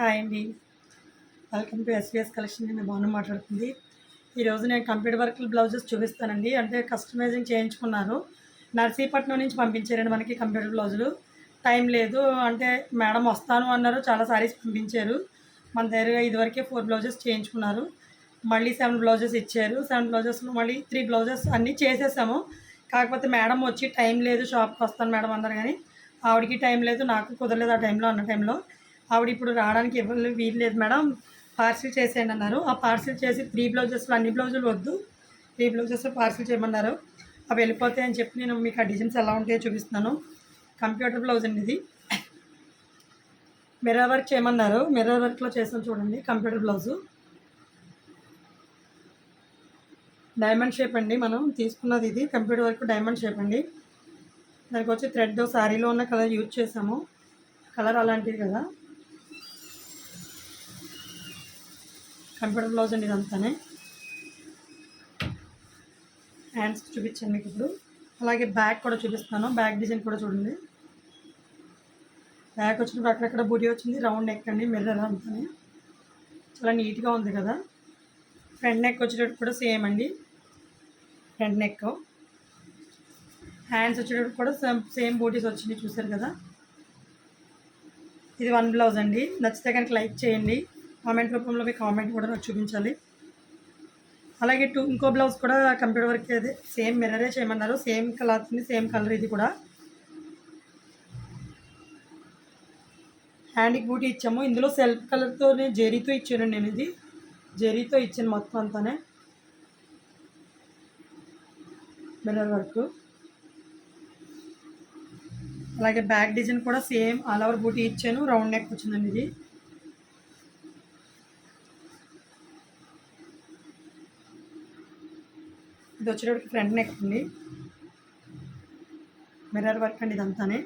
Hi అండి. Welcome to SVS collection నేను బాను మాట్లాడుతుంది. ఈరోజు నేను కంప్యూటర్ వర్క్ బ్లౌజెస్ చూపిస్తానండి. అంటే కస్టమైజింగ్ చేయించుకున్నారు. నర్సీపట్నం నుంచి పంపించారండి మనకి కంప్యూటర్ బ్లౌజులు. టైం లేదు. అంటే మేడం వస్తాను అన్నారు. చాలా సారీస్ పంపించారు. మన దగ్గర ఇదివరకే ఫోర్ బ్లౌజెస్ చేయించుకున్నారు. మళ్ళీ సెవెన్ బ్లౌజెస్ ఇచ్చారు. సెవెన్ బ్లౌజెస్లో మళ్ళీ త్రీ బ్లౌజెస్ అన్నీ చేసేసాము. కాకపోతే మేడం వచ్చి టైం లేదు షాప్కి వస్తాను మేడం అన్నారు కానీ ఆవిడకి టైం లేదు నాకు కుదరలేదు ఆ టైంలో అన్న టైంలో ఆవిడ ఇప్పుడు రావడానికి ఇవ్వలేదు వీలు లేదు మేడం. పార్సిల్ చేసేయండి అన్నారు. ఆ పార్సిల్ చేసి త్రీ బ్లౌజెస్లో అన్ని బ్లౌజులు వద్దు. త్రీ బ్లౌజెస్ పార్సిల్ చేయమన్నారు. అవి వెళ్ళిపోతాయి అని చెప్పి నేను మీకు ఆ డిజైన్స్ ఎలా ఉంటాయో చూపిస్తున్నాను. కంప్యూటర్ బ్లౌజ్ అండి ఇది. మిర్రర్ వర్క్ చేయమన్నారు. మిర్రర్ వర్క్లో చేసాం చూడండి కంప్యూటర్ బ్లౌజు. డైమండ్ షేప్ అండి మనం తీసుకున్నది ఇది. కంప్యూటర్ వర్క్ డైమండ్ షేప్ అండి. దానికి వచ్చి థ్రెడ్ శారీలో ఉన్న కలర్ యూజ్ చేసాము. కలర్ అలాంటిది కదా. కంప్యూటర్ బ్లౌజ్ అండి ఇదంతానే. హ్యాండ్స్ చూపించాను మీకు ఇప్పుడు. అలాగే బ్యాక్ కూడా చూపిస్తాను బ్యాక్ డిజైన్ కూడా చూడండి. బ్యాక్ వచ్చినప్పుడు అక్కడక్కడ బూటీ వచ్చింది. రౌండ్ నెక్ అండి మిర్రర్ అంతానే. చాలా నీట్గా ఉంది కదా. ఫ్రంట్ నెక్ వచ్చేటప్పుడు కూడా సేమ్ అండి. ఫ్రంట్ నెక్ హ్యాండ్స్ వచ్చేటప్పుడు కూడా సేమ్ సేమ్ బూటీస్ వచ్చింది చూసారు కదా. ఇది వన్ బ్లౌజ్ అండి. నచ్చితే కనుక లైక్ చేయండి. కామెంట్ రూపంలో మీ కామెంట్ కూడా నాకు చూపించాలి. అలాగే టూ ఇంకో బ్లౌజ్ కూడా కంప్యూటర్ వర్క్ అదే సేమ్ మిర్రరే చేయమన్నారు సేమ్ కలర్ సేమ్ కలర్ ఇది కూడా. హ్యాండ్కి బూటీ ఇచ్చాము. ఇందులో సెల్ఫ్ కలర్తోనే జెరీతో ఇచ్చాను నేను ఇది. జెరీతో ఇచ్చాను మొత్తం అంతానే. Mirror work. అలాగే బ్యాక్ డిజైన్ కూడా సేమ్ ఆల్ ఓవర్ బూటీ ఇచ్చాను. రౌండ్ నెక్ వచ్చిందండి ఇది. ఇది వచ్చేటప్పటికి ఫ్రంట్ నెక్ అండి మిర్రర్ వర్క్ అండి ఇదంతానే.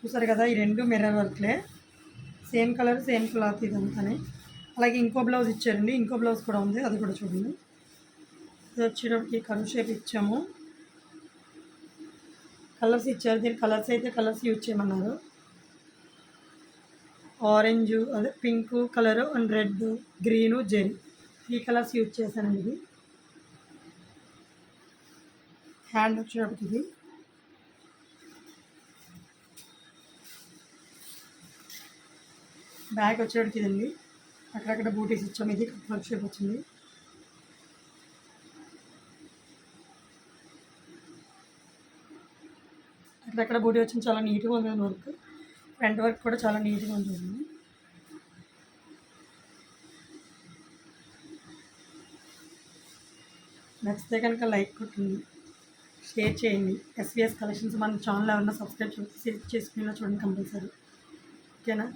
చూసారు కదా ఈ రెండు మిర్రర్ వర్క్లే. సేమ్ కలర్ సేమ్ క్లాత్ ఇదంతానే. అలాగే ఇంకో బ్లౌజ్ ఇచ్చారండి. ఇంకో బ్లౌజ్ కూడా ఉంది అది కూడా చూడండి. ఇది వచ్చేటప్పటికి కరు షేప్ ఇచ్చాము. కలర్స్ ఇచ్చారు దీని కలర్స్ అయితే కలర్స్ యూజ్ చేయమన్నారు. ఆరెంజ్ అదే pink colour and red green zari ఈ కలర్స్ యూజ్ చేశానండి ఇది. హ్యాండ్ వచ్చేటప్పటికి ఇది బ్యాగ్ వచ్చేటప్పటికి ఇదండి. అక్కడక్కడ బూటీస్ ఇచ్చాము ఇది వర్క్ షేప్ వచ్చింది. అక్కడక్కడ బూటీ వచ్చింది. చాలా నీట్గా ఉంది వర్క్. ఫ్రంట్ వర్క్ కూడా చాలా నీట్గా ఉంటుంది నచ్చితే కనుక లైక్ కొట్టండి. షేర్ చేయండి. ఎస్విఎస్ కలెక్షన్స్ మన ఛానల్ ఎవరన్నా సబ్స్క్రైబ్ చేసుకునేలా చూడండి కంపల్సరీ ఓకేనా?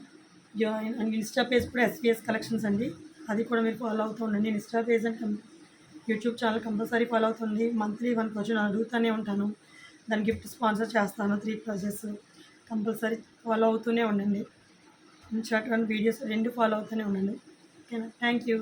అండ్ ఇన్స్టా పేజ్ కూడా ఎస్విఎస్ కలెక్షన్స్ అండి. అది కూడా మీరు ఫాలో అవుతూ ఉండండి. Insta page and YouTube channel compulsory follow అవుతుంది. మంత్లీ వన్ క్వశ్చన్ అడుగుతూనే ఉంటాను. దాని గిఫ్ట్ స్పాన్సర్ చేస్తాను. త్రీ ప్రాజెక్ట్స్ కంపల్సరీ ఫాలో అవుతూనే ఉండండి. ఇన్స్టాగ్రామ్ వీడియోస్ రెండు ఫాలో అవుతూనే ఉండండి. ఓకేనా? Thank you